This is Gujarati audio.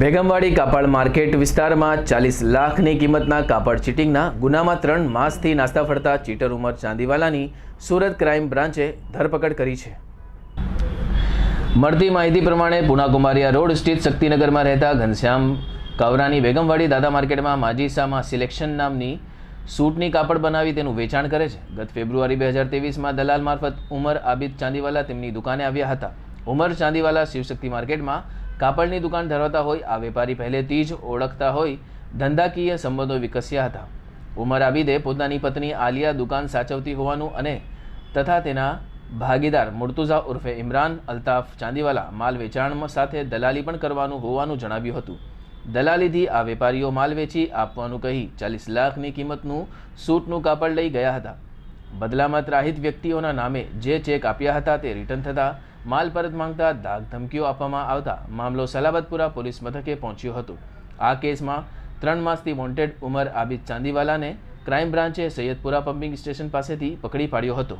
ભેગમવાડી કાપડ માર્કેટ વિસ્તારમાં ચાલીસ લાખની કિંમતના કાપડ ચીટિંગના ગુનામાં ત્રણ માસથી નાસ્તા ફરતા ચીટર ઉમર ચાંદીવાલાની સુરત ક્રાઇમ બ્રાન્ચે ધરપકડ કરી છે. મળતી માહિતી પ્રમાણે પુનાકુમારિયા રોડ સ્થિત શક્તિનગરમાં રહેતા ઘનશ્યામ કાવરાની બેગમવાડી દાદા માર્કેટમાં માજીસામાં સિલેક્શન નામની સૂટની કાપડ બનાવી તેનું વેચાણ કરે છે. ગત ફેબ્રુઆરી બે હજાર તેવીસમાં દલાલ મારફત ઉમર આબિદ ચાંદીવાલા તેમની દુકાને આવ્યા હતા. ઉમર ચાંદીવાલા શિવશક્તિ માર્કેટમાં કાપડની દુકાન ધરાવતા હોય, આ વેપારી પહેલેથી જ ઓળખતા હોય, ધંધાકીય સંબંધો વિકસ્યા હતા. ઉમર આબિદે પોતાની પત્ની આલિયા દુકાન સાચવતી હોવાનું અને તથા તેના ભાગીદાર મુર્તુઝા ઉર્ફે ઇમરાન અલ્તાફ ચાંદીવાલા માલ વેચાણ સાથે દલાલી પણ કરવાનું હોવાનું જણાવ્યું હતું. દલાલીથી આ વેપારીઓ માલ વેચી આપવાનું કહી ચાલીસ લાખની કિંમતનું સૂટનું કાપડ લઈ ગયા હતા. બદલામાં ત્રાહિત વ્યક્તિઓના નામે જે ચેક આપ્યા હતા તે રિટર્ન થતાં માલ પરત માંગતા ધાક ધમકીઓ આપવામાં આવતા મામલો સલાબતપુરા પોલીસ મથકે પહોંચ્યો હતો. આ કેસમાં ત્રણ માસથી વોન્ટેડ ઉમર આબિદ ચાંદીવાલાને ક્રાઇમ બ્રાન્ચે સૈયદપુરા પમ્પિંગ સ્ટેશન પાસેથી પકડી પાડ્યો હતો.